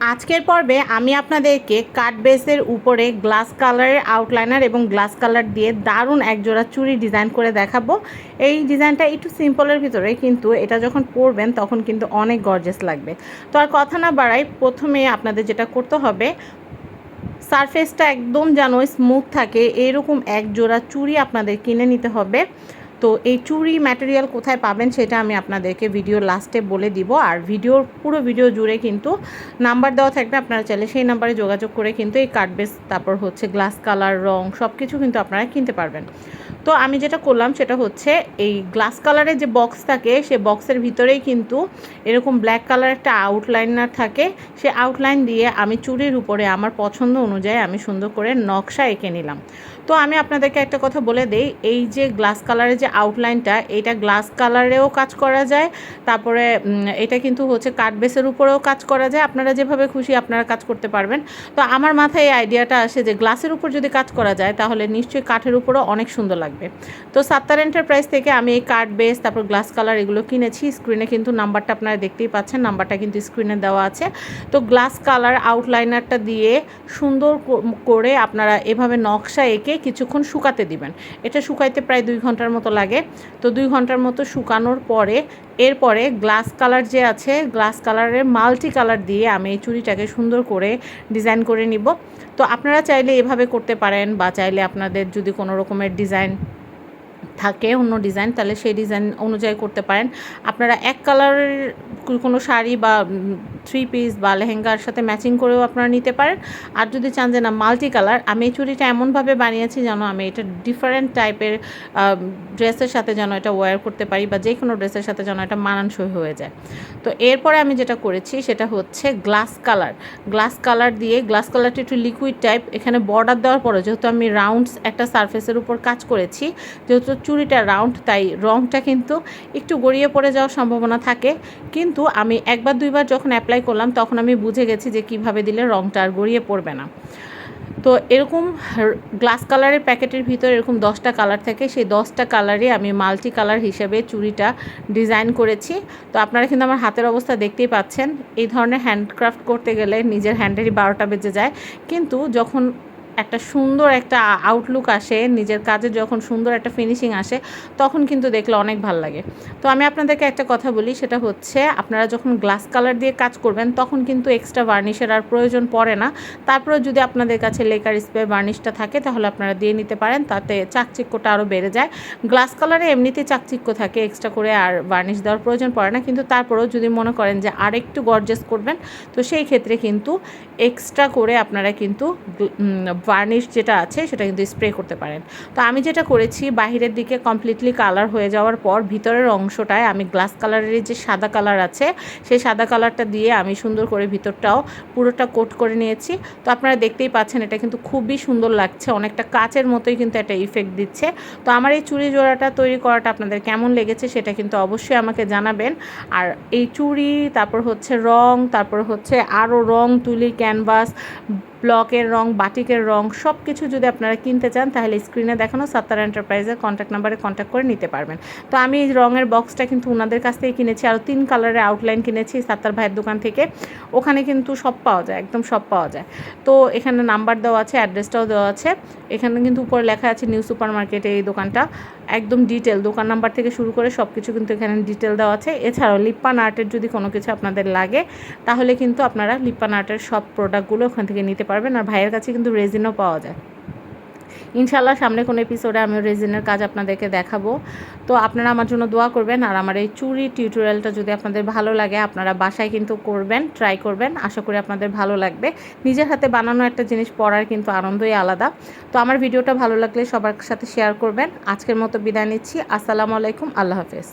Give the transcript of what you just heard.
আজকের পর্বে আমি আপনাদেরকে কাট বেসের উপরে গ্লাস কালারের আউটলাইনার এবং গ্লাস কালার দিয়ে দারুণ একজোড়া চুড়ি ডিজাইন করে দেখাবো। এই ডিজাইনটা একটু সিম্পলের ভিতরে, কিন্তু এটা যখন পরবেন তখন কিন্তু অনেক গর্জেস লাগবে। তো আর কথা না বাড়াই, প্রথমে আপনাদের যেটা করতে হবে সারফেসটা একদম যেন স্মুথ থাকে, এরকম এক জোড়া চুড়ি আপনাদের কিনে নিতে হবে। তো এই চুরি ম্যাটেরিয়াল কোথায় পাবেন সেটা আমি আপনাদেরকে ভিডিও লাস্টে বলে দিব। আর ভিডিওর পুরো ভিডিও জুড়ে কিন্তু নাম্বার দেওয়া থাকবে আপনারা চাইলে সেই নাম্বারে যোগাযোগ করে কিন্তু এই কার্ডবেস তারপর হচ্ছে গ্লাস কালার রং সব কিছু কিন্তু আপনারা কিনতে পারবেন। তো আমি যেটা করলাম সেটা হচ্ছে এই গ্লাস কালারের যে বক্স থাকে, সে বক্সের ভিতরেই কিন্তু এরকম ব্ল্যাক কালার একটা আউটলাইনার থাকে। সে আউটলাইন দিয়ে আমি চুরির উপরে আমার পছন্দ অনুযায়ী আমি সুন্দর করে নকশা এঁকে নিলাম। তো আমি আপনাদেরকে একটা কথা বলে দেই, এই যে গ্লাস কালারের যে আউটলাইনটা এটা গ্লাস কালারেও কাজ করা যায়, তারপরে এটা কিন্তু হচ্ছে কাঠ বেসের উপরেও কাজ করা যায়, আপনারা যেভাবে খুশি আপনারা কাজ করতে পারবেন। তো আমার মাথায় এই আইডিয়াটা আসে যে গ্লাসের উপর যদি কাজ করা যায়, তাহলে নিশ্চয়ই কাঠের উপরেও অনেক সুন্দর লাগবে। তো সাত্তার এন্টারপ্রাইজ থেকে আমি এই কাঠ বেস তারপর গ্লাস কালার এগুলো কিনেছি স্ক্রিনে কিন্তু নাম্বারটা আপনারা দেখতেই পাচ্ছেন, নাম্বারটা কিন্তু স্ক্রিনে দেওয়া আছে। তো গ্লাস কালার আউটলাইনারটা দিয়ে সুন্দর করে আপনারা এভাবে নকশা এঁকে কিছুক্ষণ শুকাতে দিবেন। এটা শুকাইতে প্রায় দুই ঘণ্টার মতো লাগে। তো দুই ঘণ্টার মতো শুকানোর পরে, এরপরে গ্লাস কালার যে আছে গ্লাস কালারের মাল্টি কালার দিয়ে আমি এই চুড়িটাকে সুন্দর করে ডিজাইন করে নিব। তো আপনারা চাইলে এভাবে করতে পারেন বা চাইলে আপনাদের যদি কোনো রকমের ডিজাইন থাকে অন্য ডিজাইন তাহলে সেই ডিজাইন অনুযায়ী করতে পারেন। আপনারা এক কালারের কোনো শাড়ি বা থ্রি পিস বা লেহেঙ্গার সাথে ম্যাচিং করেও আপনারা নিতে পারেন। আর যদি চান যে না মাল্টি কালার আমি এই চুড়িটা এমনভাবে বানিয়েছি যেন আমি এটা ডিফারেন্ট টাইপের ড্রেসের সাথে যেন এটা ওয়্যার করতে পারি বা যে কোনো ড্রেসের সাথে যেন এটা মানানসই হয়ে যায়। তো এরপরে আমি যেটা করেছি, সেটা হচ্ছে গ্লাস কালার গ্লাস কালার দিয়ে গ্লাস কালারটা একটু লিকুইড টাইপ এখানে বর্ডার দেওয়ার পরে যেহেতু আমি রাউন্ডস একটা সারফেসের উপর কাজ করেছি, যেহেতু চুড়িটা রাউন্ড, তাই রংটা কিন্তু একটু গড়িয়ে পড়ে যাওয়ার সম্ভাবনা থাকে। কিন্তু আমি একবার, দুইবার যখন অ্যাপ্লাই করলাম, তখন আমি বুঝে গেছি যে কীভাবে দিলে রংটা আর গড়িয়ে পড়বে না। তো এরকম গ্লাস কালারের প্যাকেটের ভিতরে এরকম দশটা কালার থাকে, সেই দশটা কালারে আমি মাল্টি কালার হিসেবে চুড়িটা ডিজাইন করেছি। তো আপনারা কিন্তু আমার হাতের অবস্থা দেখতেই পাচ্ছেন। এই ধরনের হ্যান্ডক্রাফট করতে গেলে নিজের হ্যান্ডেরই বারোটা বেজে যায়। কিন্তু যখন একটা সুন্দর একটা আউটলুক আসে, নিজের কাজে যখন সুন্দর একটা ফিনিশিং আসে, তখন কিন্তু দেখলে অনেক ভালো লাগে। তো আমি আপনাদেরকে একটা কথা বলি, সেটা হচ্ছে আপনারা যখন গ্লাস কালার দিয়ে কাজ করবেন, তখন কিন্তু এক্সট্রা বার্নিশের আর প্রয়োজন পড়ে না। তারপরে যদি আপনাদের কাছে লেকার স্প্রে বার্নিশটা থাকে, তাহলে আপনারা দিয়ে নিতে পারেন, তাতে চাকচিক্যটা আরও বেড়ে যায়। গ্লাস কালারে এমনিতেই চাকচিক্য থাকে এক্সট্রা করে, আর বার্নিশ দেওয়ার প্রয়োজন পড়ে না। কিন্তু তারপরেও যদি মনে করেন যে আর একটু গর্জেস করবেন, তো সেই ক্ষেত্রে কিন্তু এক্সট্রা করে আপনারা কিন্তু ভার্নিশ যেটা আছে, সেটা কিন্তু স্প্রে করতে পারেন। তো আমি যেটা করেছি, বাহিরের দিকে কমপ্লিটলি কালার হয়ে যাওয়ার পর ভিতরের অংশটায় আমি গ্লাস কালারের যে সাদা কালার আছে, সেই সাদা কালারটা দিয়ে আমি সুন্দর করে ভিতরটাও পুরোটা কোট করে নিয়েছি। তো আপনারা দেখতেই পাচ্ছেন, এটা কিন্তু খুবই সুন্দর লাগছে। অনেকটা কাচের মতোই কিন্তু একটা ইফেক্ট দিচ্ছে। তো আমার এই চুড়ি জোড়াটা তৈরি করাটা আপনাদের কেমন লেগেছে, সেটা কিন্তু অবশ্যই আমাকে জানাবেন। আর এই চুড়ি, তারপর হচ্ছে রং, তারপর হচ্ছে আরও রং তুলি ক্যানভাস ব্লকের রং, বাটিকের রং সব কিছু যদি আপনারা কিনতে চান, তাহলে স্ক্রিনে দেখানো সাত্তার এন্টারপ্রাইজের কন্ট্যাক্ট নাম্বারে কন্ট্যাক্ট করে নিতে পারবেন। তো আমি এই রঙের বক্সটা কিন্তু ওনাদের কাছ থেকে কিনেছি, আরও তিন কালারের আউটলাইন কিনেছি সাত্তার ভাইয়ের দোকান থেকে। ওখানে কিন্তু সব পাওয়া যায়, একদম সব পাওয়া যায়। তো এখানে নাম্বার দেওয়া আছে অ্যাড্রেসটাও দেওয়া আছে। এখানে কিন্তু উপরে লেখা আছে নিউ সুপার মার্কেটে এই দোকানটা। একদম ডিটেল দোকান নাম্বার থেকে শুরু করে সব কিছু কিন্তু এখানে ডিটেল দেওয়া আছে। এছাড়াও লিপ্পান আর্টের যদি কোনো কিছু আপনাদের লাগে, তাহলে কিন্তু আপনারা লিপ্পান আর্টের সব প্রোডাক্টগুলো ওখান থেকে নিতে পারবেন আর ভাইয়ের কাছে কিন্তু রেজিনও পাওয়া যায়। ইনশাল্লাহ সামনে কোনো এপিসোডে আমি রেজিনের কাজ আপনাদেরকে দেখাবো। তো আপনারা আমার জন্য দোয়া করবেন আর আমার এই চুরি টিউটোরিয়ালটা যদি আপনাদের ভালো লাগে, আপনারা বাসায় কিন্তু করবেন ট্রাই করবেন। আশা করি আপনাদের ভালো লাগবে। নিজের হাতে বানানো একটা জিনিস পড়ার কিন্তু আনন্দই আলাদা। তো আমার ভিডিওটা ভালো লাগলে সবার সাথে শেয়ার করবেন। আজকের মতো বিদায় নিচ্ছি। আসসালামু আলাইকুম। আল্লাহ হাফেজ।